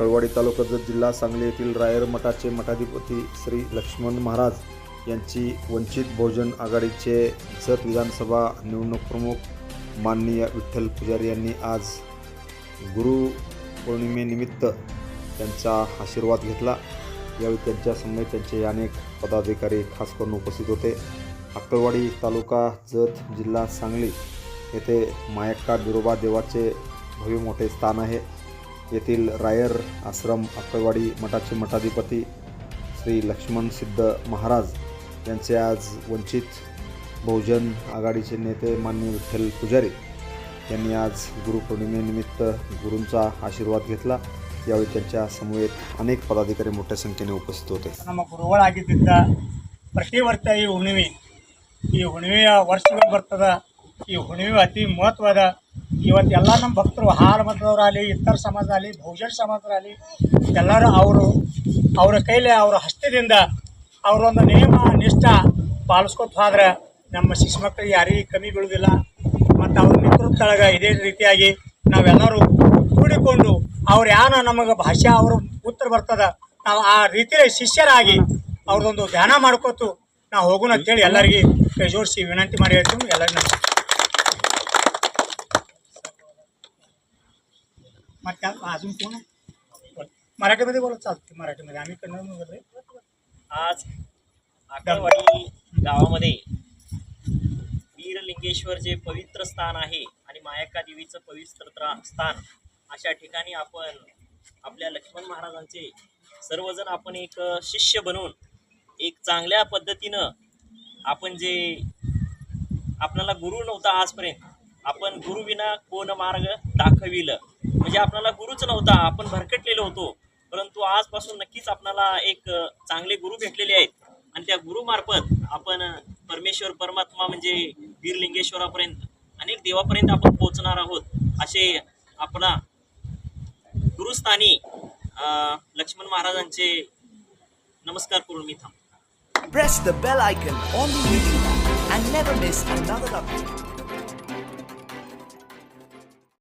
कळवाडी तालुका जत जिल्हा सांगली येथील रायर मठाचे मठाधिपती श्री लक्ष्मण महाराज यांची वंचित बहुजन आघाडीचे जत विधानसभा निवडणूक प्रमुख माननीय विठ्ठल पुजारी यांनी आज गुरु पौर्णिमेनिमित्त त्यांचा आशीर्वाद घेतला. यावेळी त्यांच्या त्यांचे अनेक पदाधिकारी खास करून उपस्थित होते. अक्कलवाडी तालुका जत जिल्हा सांगली येथे मायक्का बिरोबा देवाचे भव्य मोठे स्थान आहे. येथील रायर आश्रम अक्कलवाडी मठाचे मठाधिपती श्री लक्ष्मण सिद्ध महाराज यांचे आज वंचित बहुजन आघाडीचे नेते माननीय विठ्ठल पुजारी यांनी आज गुरुपौर्णिमेनिमित्त गुरूंचा आशीर्वाद घेतला यावेळी त्यांच्या ಸಮವೇತ ಅನೇಕ ಪದಾಧಿಕಾರಿ ಮೊಟ್ಟ ಸಂಖ್ಯೆಯಲ್ಲಿ ಉಪಸ್ಥಿತ ಹೋತೆ ನಮ್ಮ ಗುರುಗಳಾಗಿದ್ದ ಪ್ರತಿ ವರ್ಷ ಈ ಹುಣ್ಣಿಮೆ ಈ ಹುಣ್ಣಿಮೆಯ ವರ್ಷಗಳು ಬರ್ತದ ಈ ಹುಣ್ಣಿಮೆ ಅತಿ ಮಹತ್ವದ ಇವತ್ತು ಎಲ್ಲ ನಮ್ಮ ಭಕ್ತರು ಹಾಲು ಮತದವರಾಗಲಿ ಇತರ ಸಮಾಜದಲ್ಲಿ ಬಹುಜನ ಸಮಾಜರಾಗಲಿ ಎಲ್ಲರೂ ಅವರು, ಅವರ ಕೈಲಿ ಅವರ ಹಸ್ತದಿಂದ ಅವರೊಂದು ನಿಯಮ ನಿಷ್ಠ ಪಾಲಿಸ್ಕೊತ ಹೋದ್ರೆ ನಮ್ಮ ಶಿಶು ಮಕ್ಕಳಿಗೆ ಯಾರಿಗೆ ಕಮ್ಮಿ ಬೀಳುವುದಿಲ್ಲ ಮತ್ತು ಅವ್ರ ನೇತೃತ್ವದೊಳಗೆ ಇದೇ ರೀತಿಯಾಗಿ ನಾವೆಲ್ಲರೂ ಕೂಡಿಕೊಂಡು ಅವ್ರು ಯಾರು ನಮಗೆ ಭಾಷೆ ಅವರು ಉತ್ತರ ಬರ್ತದ, ನಾವು ಆ ರೀತಿಯ ಶಿಷ್ಯರಾಗಿ ಅವ್ರದೊಂದು ಧ್ಯಾನ ಮಾಡ್ಕೊತು ನಾವು ಹೋಗೋಣ ಅಂತೇಳಿ ಎಲ್ಲರಿಗೆ ಕೈ ಜೋಡಿಸಿ ವಿನಂತಿ ಮಾಡಿ ಹೇಳ್ತೀವಿ ಎಲ್ಲರಿಗೂ मग त्या अजून कोण मराठीमध्ये बोलत चालते मराठीमध्ये. आम्ही कन्नड बोलतोय आज आकळवाडी गावामध्ये वीरलिंगेश्वर जे पवित्र स्थान आहे आणि मायका देवीचं पवित्र त्रा- स्थान अशा ठिकाणी आपण आपल्या लक्ष्मण महाराजांचे सर्वजण आपण एक शिष्य बनून एक चांगल्या पद्धतीनं आपण जे आपल्याला गुरु नव्हता आजपर्यंत आपण गुरुविना कोण मार्ग दाखविलं. म्हणजे आपल्याला गुरुच नव्हता आपण भरकटलेलो होतो. परंतु आजपासून नक्कीच आपल्याला एक चांगले गुरु भेटलेले आहेत. आणि त्या गुरुमार्फत आपण परमेश्वर परमात्मा म्हणजे वीरलिंगेश्वरापर्यंत अनेक देवापर्यंत आपण पोहोचणार आहोत असे आपला गुरुस्थानी लक्ष्मण महाराजांचे नमस्कार करून मी थांब Press the bell icon on the YouTube and never miss another update.